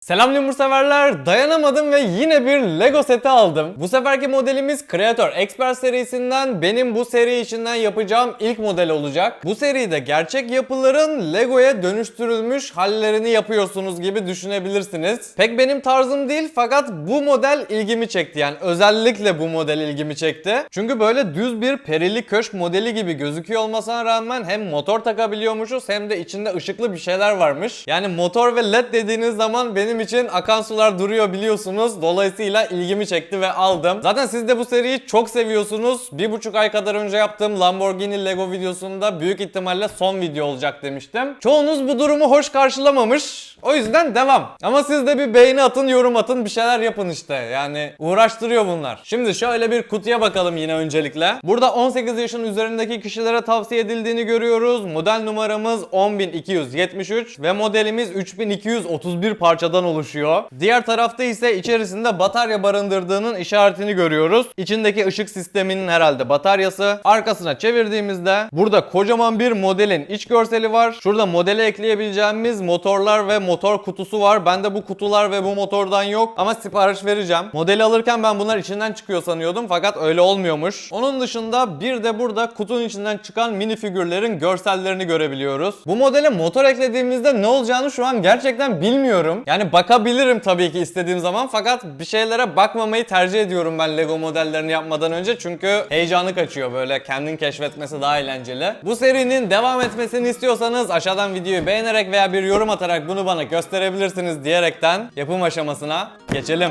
Selam lemur severler. Dayanamadım ve yine bir Lego seti aldım. Bu seferki modelimiz Creator Expert serisinden benim bu seri içinden yapacağım ilk model olacak. Bu seride gerçek yapıların Lego'ya dönüştürülmüş hallerini yapıyorsunuz gibi düşünebilirsiniz. Pek benim tarzım değil fakat bu model ilgimi çekti. Yani özellikle bu model ilgimi çekti. Çünkü böyle düz bir perili köşk modeli gibi gözüküyor olmasına rağmen hem motor takabiliyormuşuz hem de içinde ışıklı bir şeyler varmış. Yani motor ve led dediğiniz zaman benim için akan sular duruyor biliyorsunuz. Dolayısıyla ilgimi çekti ve aldım. Zaten siz de bu seriyi çok seviyorsunuz. Bir buçuk ay kadar önce yaptığım Lamborghini Lego videosunda büyük ihtimalle son video olacak demiştim. Çoğunuz bu durumu hoş karşılamamış. O yüzden devam. Ama siz de bir beğeni atın, yorum atın, bir şeyler yapın işte. Yani uğraştırıyor bunlar. Şimdi şöyle bir kutuya bakalım yine öncelikle. Burada 18 yaşın üzerindeki kişilere tavsiye edildiğini görüyoruz. Model numaramız 10273 ve modelimiz 3231 parçadan oluşuyor. Diğer tarafta ise içerisinde batarya barındırdığının işaretini görüyoruz. İçindeki ışık sisteminin herhalde bataryası. Arkasına çevirdiğimizde burada kocaman bir modelin iç görseli var. Şurada modele ekleyebileceğimiz motorlar ve motor kutusu var. Bende bu kutular ve bu motordan yok ama sipariş vereceğim. Modeli alırken ben bunlar içinden çıkıyor sanıyordum fakat öyle olmuyormuş. Onun dışında bir de burada kutunun içinden çıkan mini figürlerin görsellerini görebiliyoruz. Bu modele motor eklediğimizde ne olacağını şu an gerçekten bilmiyorum. Yani bakabilirim tabii ki istediğim zaman fakat bir şeylere bakmamayı tercih ediyorum ben Lego modellerini yapmadan önce çünkü heyecanı kaçıyor böyle kendin keşfetmesi daha eğlenceli. Bu serinin devam etmesini istiyorsanız aşağıdan videoyu beğenerek veya bir yorum atarak bunu bana gösterebilirsiniz diyerekten yapım aşamasına geçelim.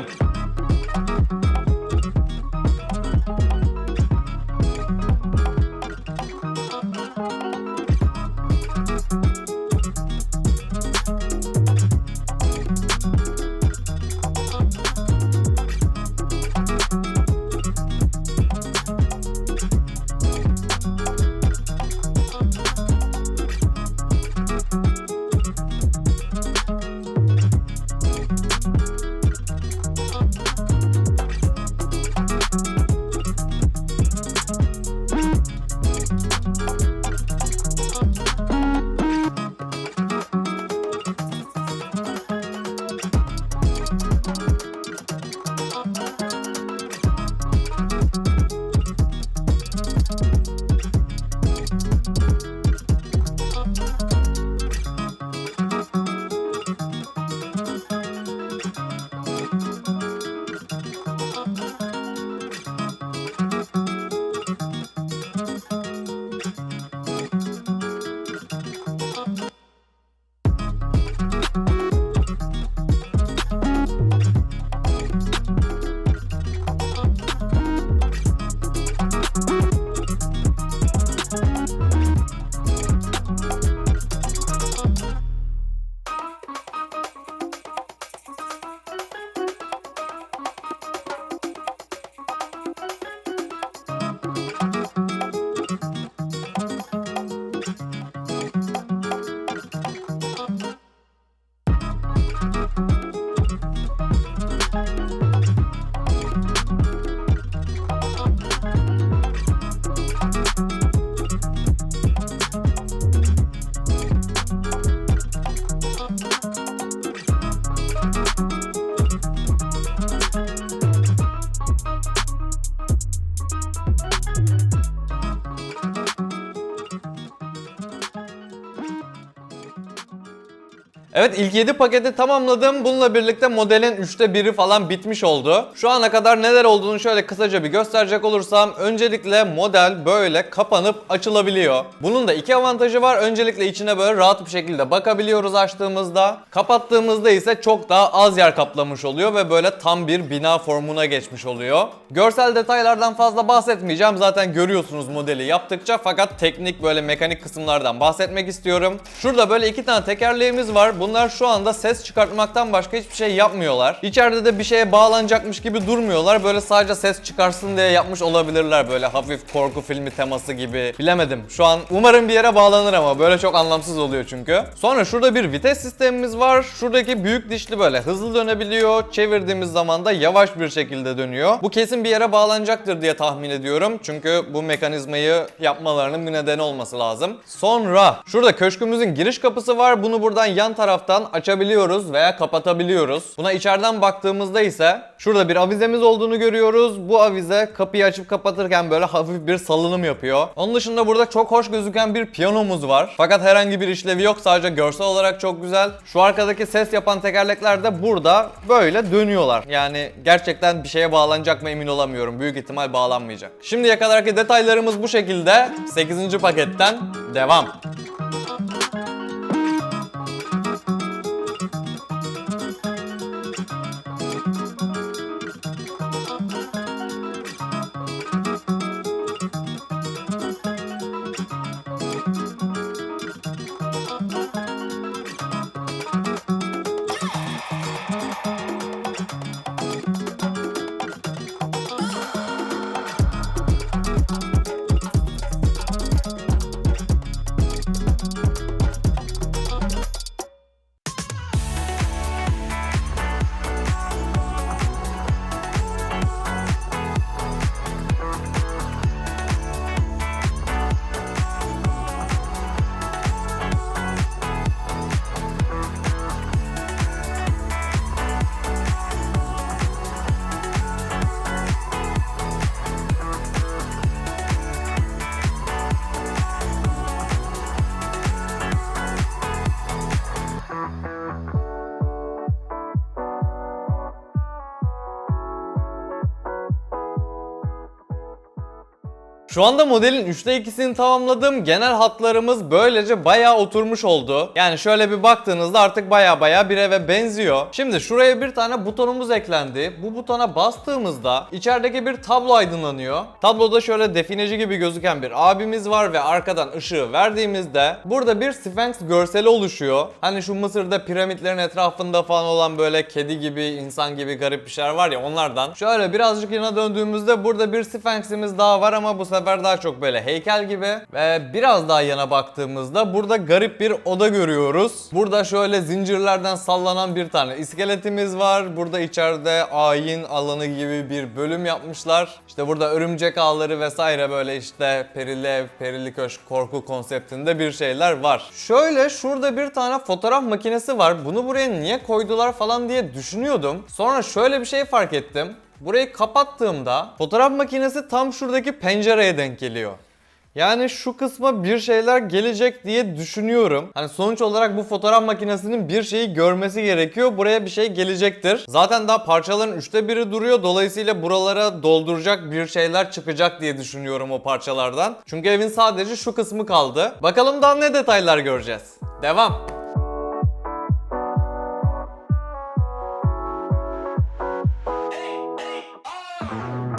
Evet ilk 7 paketi tamamladım. Bununla birlikte modelin 3'te 1'i falan bitmiş oldu. Şu ana kadar neler olduğunu şöyle kısaca bir gösterecek olursam öncelikle model böyle kapanıp açılabiliyor. Bunun da iki avantajı var. Öncelikle içine böyle rahat bir şekilde bakabiliyoruz açtığımızda. Kapattığımızda ise çok daha az yer kaplamış oluyor ve böyle tam bir bina formuna geçmiş oluyor. Görsel detaylardan fazla bahsetmeyeceğim. Zaten görüyorsunuz modeli yaptıkça fakat teknik böyle mekanik kısımlardan bahsetmek istiyorum. Şurada böyle iki tane tekerleğimiz var. Bunlar şu anda ses çıkartmaktan başka hiçbir şey yapmıyorlar. İçeride de bir şeye bağlanacakmış gibi durmuyorlar. Böyle sadece ses çıkarsın diye yapmış olabilirler böyle hafif korku filmi teması gibi. Bilemedim. Şu an umarım bir yere bağlanır ama böyle çok anlamsız oluyor çünkü. Sonra şurada bir vites sistemimiz var. Şuradaki büyük dişli böyle hızlı dönebiliyor. Çevirdiğimiz zaman da yavaş bir şekilde dönüyor. Bu kesin bir yere bağlanacaktır diye tahmin ediyorum. Çünkü bu mekanizmayı yapmalarının bir nedeni olması lazım. Sonra şurada köşkümüzün giriş kapısı var. Bunu buradan yan taraf taraftan açabiliyoruz veya kapatabiliyoruz. Buna içeriden baktığımızda ise şurada bir avizemiz olduğunu görüyoruz. Bu avize kapıyı açıp kapatırken böyle hafif bir salınım yapıyor. Onun dışında burada çok hoş gözüken bir piyanomuz var. Fakat herhangi bir işlevi yok. Sadece görsel olarak çok güzel. Şu arkadaki ses yapan tekerlekler de burada böyle dönüyorlar. Yani gerçekten bir şeye bağlanacak mı emin olamıyorum. Büyük ihtimal bağlanmayacak. Şimdiye kadarki detaylarımız bu şekilde. 8. paketten devam. Şu anda modelin 3'te 2'sini tamamladım. Genel hatlarımız böylece bayağı oturmuş oldu. Yani şöyle bir baktığınızda artık bayağı bayağı bir eve benziyor. Şimdi şuraya bir tane butonumuz eklendi. Bu butona bastığımızda içerideki bir tablo aydınlanıyor. Tabloda şöyle defineci gibi gözüken bir abimiz var ve arkadan ışığı verdiğimizde burada bir Sphinx görseli oluşuyor. Hani şu Mısır'da piramitlerin etrafında falan olan böyle kedi gibi, insan gibi garip bir şeyler var ya onlardan. Şöyle birazcık yana döndüğümüzde burada bir Sphinx'imiz daha var ama bu sefer daha çok böyle heykel gibi. Ve biraz daha yana baktığımızda burada garip bir oda görüyoruz. Burada şöyle zincirlerden sallanan bir tane iskeletimiz var. Burada içeride ayin alanı gibi bir bölüm yapmışlar. İşte burada örümcek ağları vesaire böyle işte perili ev, perili köşk, korku konseptinde bir şeyler var. Şöyle şurada bir tane fotoğraf makinesi var. Bunu buraya niye koydular falan diye düşünüyordum. Sonra şöyle bir şey fark ettim. Burayı kapattığımda fotoğraf makinesi tam şuradaki pencereye denk geliyor. Yani şu kısma bir şeyler gelecek diye düşünüyorum. Hani sonuç olarak bu fotoğraf makinesinin bir şeyi görmesi gerekiyor. Buraya bir şey gelecektir. Zaten daha parçaların üçte biri duruyor. Dolayısıyla buralara dolduracak bir şeyler çıkacak diye düşünüyorum o parçalardan. Çünkü evin sadece şu kısmı kaldı. Bakalım daha ne detaylar göreceğiz. Devam. Bye.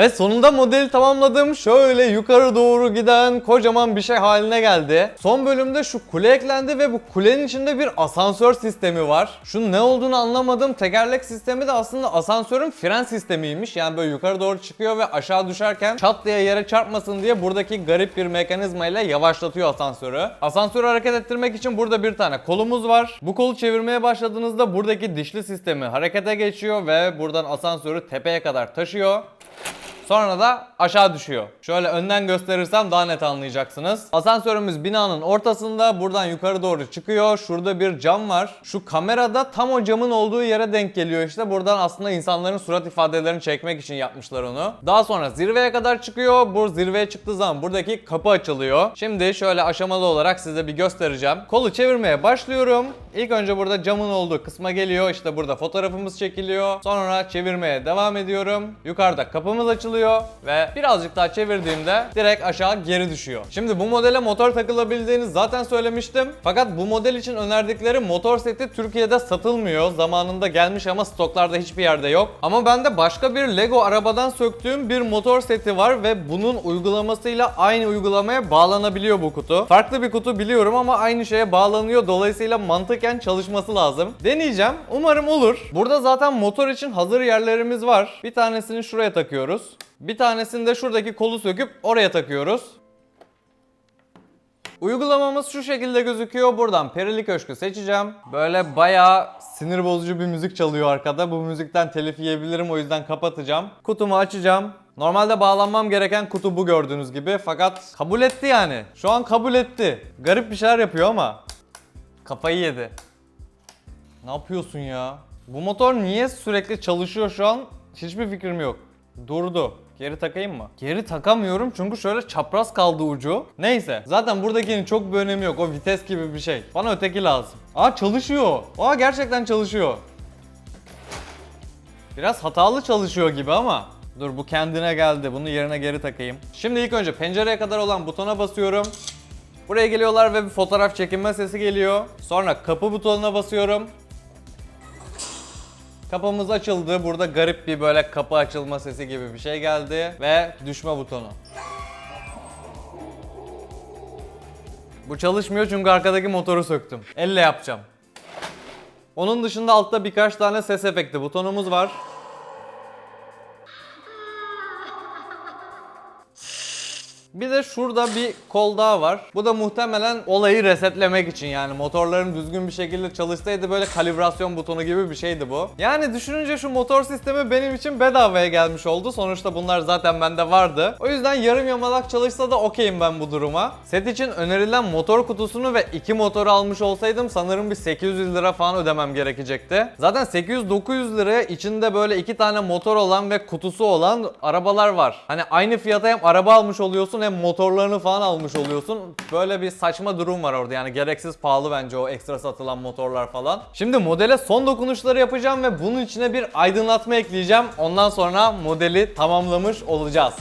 Evet sonunda modeli tamamladım. Şöyle yukarı doğru giden kocaman bir şey haline geldi. Son bölümde şu kule eklendi ve bu kulenin içinde bir asansör sistemi var. Şunun ne olduğunu anlamadım. Tekerlek sistemi de aslında asansörün fren sistemiymiş. Yani böyle yukarı doğru çıkıyor ve aşağı düşerken çat diye yere çarpmasın diye buradaki garip bir mekanizma ile yavaşlatıyor asansörü. Asansörü hareket ettirmek için burada bir tane kolumuz var. Bu kolu çevirmeye başladığınızda buradaki dişli sistemi harekete geçiyor ve buradan asansörü tepeye kadar taşıyor. Sonra da aşağı düşüyor. Şöyle önden gösterirsem daha net anlayacaksınız. Asansörümüz binanın ortasında. Buradan yukarı doğru çıkıyor. Şurada bir cam var. Şu kamerada tam o camın olduğu yere denk geliyor işte. Buradan aslında insanların surat ifadelerini çekmek için yapmışlar onu. Daha sonra zirveye kadar çıkıyor. Bu zirveye çıktığı zaman buradaki kapı açılıyor. Şimdi şöyle aşamalı olarak size bir göstereceğim. Kolu çevirmeye başlıyorum. İlk önce burada camın olduğu kısma geliyor. İşte burada fotoğrafımız çekiliyor. Sonra çevirmeye devam ediyorum. Yukarıda kapımız açılıyor ve birazcık daha çevirdiğimde direkt aşağı geri düşüyor. Şimdi bu modele motor takılabildiğini zaten söylemiştim. Fakat bu model için önerdikleri motor seti Türkiye'de satılmıyor. Zamanında gelmiş ama stoklarda hiçbir yerde yok. Ama bende başka bir Lego arabadan söktüğüm bir motor seti var ve bunun uygulamasıyla aynı uygulamaya bağlanabiliyor bu kutu. Farklı bir kutu biliyorum ama aynı şeye bağlanıyor. Dolayısıyla mantıken çalışması lazım. Deneyeceğim. Umarım olur. Burada zaten motor için hazır yerlerimiz var. Bir tanesini şuraya takıyoruz. Bir tanesini de şuradaki kolu söküp oraya takıyoruz. Uygulamamız şu şekilde gözüküyor. Buradan Perili Köşk'ü seçeceğim. Böyle bayağı sinir bozucu bir müzik çalıyor arkada. Bu müzikten telif yiyebilirim o yüzden kapatacağım. Kutumu açacağım. Normalde bağlanmam gereken kutu bu gördüğünüz gibi. Fakat kabul etti yani. Şu an kabul etti. Garip bir şeyler yapıyor ama. Kafayı yedi. Ne yapıyorsun ya? Bu motor niye sürekli çalışıyor şu an? Hiçbir fikrim yok. Durdu. Geri takayım mı? Geri takamıyorum çünkü şöyle çapraz kaldı ucu. Neyse. Zaten buradakinin çok bir önemi yok. O vites gibi bir şey. Bana öteki lazım. Aa çalışıyor. Aa gerçekten çalışıyor. Biraz hatalı çalışıyor gibi ama. Dur bu kendine geldi. Bunu yerine geri takayım. Şimdi ilk önce pencereye kadar olan butona basıyorum. Buraya geliyorlar ve bir fotoğraf çekinme sesi geliyor. Sonra kapı butonuna basıyorum. Kapımız açıldı. Burada garip bir böyle kapı açılma sesi gibi bir şey geldi. Ve düşme butonu. Bu çalışmıyor çünkü arkadaki motoru söktüm. Elle yapacağım. Onun dışında altta birkaç tane ses efekti butonumuz var. Bir de şurada bir kol daha var. Bu da muhtemelen olayı resetlemek için yani motorların düzgün bir şekilde çalışsaydı böyle kalibrasyon butonu gibi bir şeydi bu. Yani düşününce şu motor sistemi benim için bedavaya gelmiş oldu. Sonuçta bunlar zaten bende vardı. O yüzden yarım yamalak çalışsa da okeyim ben bu duruma. Set için önerilen motor kutusunu ve iki motor almış olsaydım sanırım bir 800 lira falan ödemem gerekecekti. Zaten 800-900 liraya içinde böyle iki tane motor olan ve kutusu olan arabalar var. Hani aynı fiyata hem araba almış oluyorsun hem motorlarını falan almış oluyorsun. Böyle bir saçma durum var orada yani gereksiz pahalı bence o ekstra satılan motorlar falan. Şimdi modele son dokunuşları yapacağım ve bunun içine bir aydınlatma ekleyeceğim. Ondan sonra modeli tamamlamış olacağız.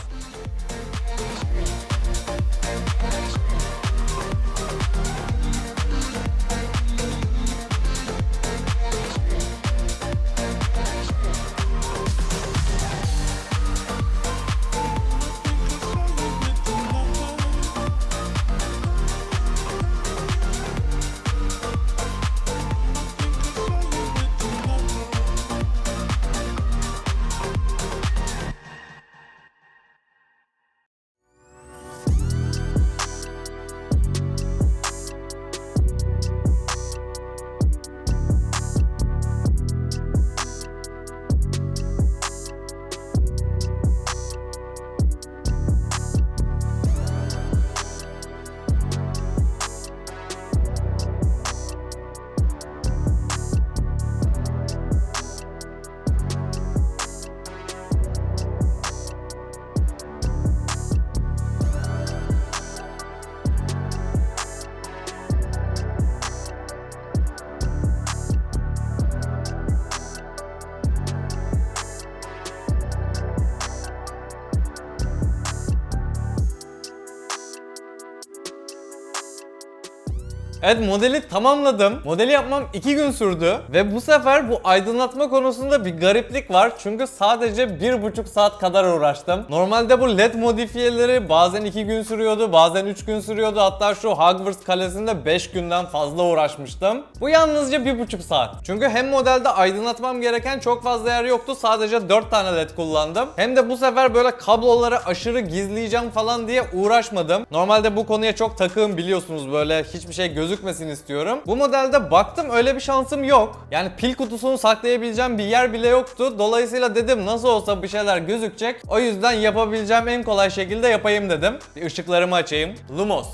Evet modeli tamamladım. Modeli yapmam 2 gün sürdü. Ve bu sefer bu aydınlatma konusunda bir gariplik var. Çünkü sadece 1,5 saat kadar uğraştım. Normalde bu led modifiyeleri bazen 2 gün sürüyordu, bazen 3 gün sürüyordu. Hatta şu Hogwarts kalesinde 5 günden fazla uğraşmıştım. Bu yalnızca 1,5 saat. Çünkü hem modelde aydınlatmam gereken çok fazla yer yoktu. Sadece 4 tane led kullandım. Hem de bu sefer böyle kabloları aşırı gizleyeceğim falan diye uğraşmadım. Normalde bu konuya çok takığım biliyorsunuz böyle hiçbir şey gözükmüyor gözükmesin istiyorum. Bu modelde baktım öyle bir şansım yok. Yani pil kutusunu saklayabileceğim bir yer bile yoktu. Dolayısıyla dedim nasıl olsa bir şeyler gözükecek. O yüzden yapabileceğim en kolay şekilde yapayım dedim. Bir ışıklarımı açayım. Lumos.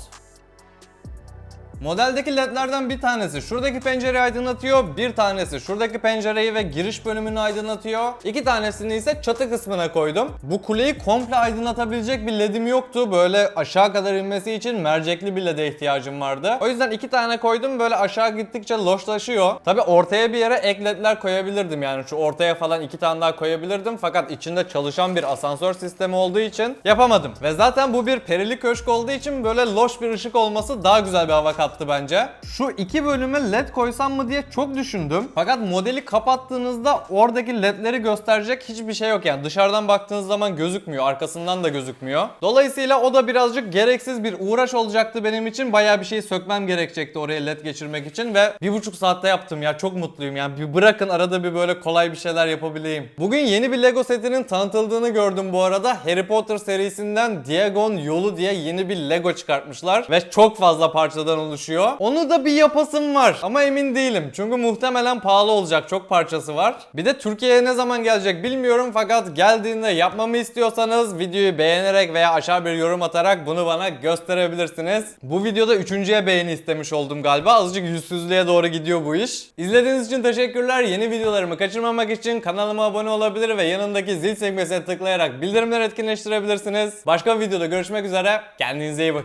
Modeldeki ledlerden bir tanesi şuradaki pencereyi aydınlatıyor, bir tanesi şuradaki pencereyi ve giriş bölümünü aydınlatıyor. İki tanesini ise çatı kısmına koydum. Bu kuleyi komple aydınlatabilecek bir ledim yoktu. Böyle aşağı kadar inmesi için mercekli bir lede ihtiyacım vardı. O yüzden iki tane koydum böyle aşağı gittikçe loşlaşıyor. Tabi ortaya bir yere ek ledler koyabilirdim yani şu ortaya falan iki tane daha koyabilirdim. Fakat içinde çalışan bir asansör sistemi olduğu için yapamadım. Ve zaten bu bir perili köşk olduğu için böyle loş bir ışık olması daha güzel bir hava kattı bence. Şu iki bölüme led koysam mı diye çok düşündüm. Fakat modeli kapattığınızda oradaki ledleri gösterecek hiçbir şey yok yani. Dışarıdan baktığınız zaman gözükmüyor, arkasından da gözükmüyor. Dolayısıyla o da birazcık gereksiz bir uğraş olacaktı benim için. Bayağı bir şey sökmem gerekecekti oraya led geçirmek için ve bir buçuk saatte yaptım ya. Çok mutluyum yani. Bir bırakın arada bir böyle kolay bir şeyler yapabileyim. Bugün yeni bir Lego setinin tanıtıldığını gördüm bu arada. Harry Potter serisinden Diagon Yolu diye yeni bir Lego çıkartmışlar ve çok fazla parçadan oluşuyor. Onu da bir yapasım var ama emin değilim. Çünkü muhtemelen pahalı olacak. Çok parçası var. Bir de Türkiye'ye ne zaman gelecek bilmiyorum fakat geldiğinde yapmamı istiyorsanız videoyu beğenerek veya aşağı bir yorum atarak bunu bana gösterebilirsiniz. Bu videoda üçüncüye beğeni istemiş oldum galiba. Azıcık yüzsüzlüğe doğru gidiyor bu iş. İzlediğiniz için teşekkürler. Yeni videolarımı kaçırmamak için kanalıma abone olabilir ve yanındaki zil sekmesine tıklayarak bildirimleri etkinleştirebilirsiniz. Başka bir videoda görüşmek üzere. Kendinize iyi bakın.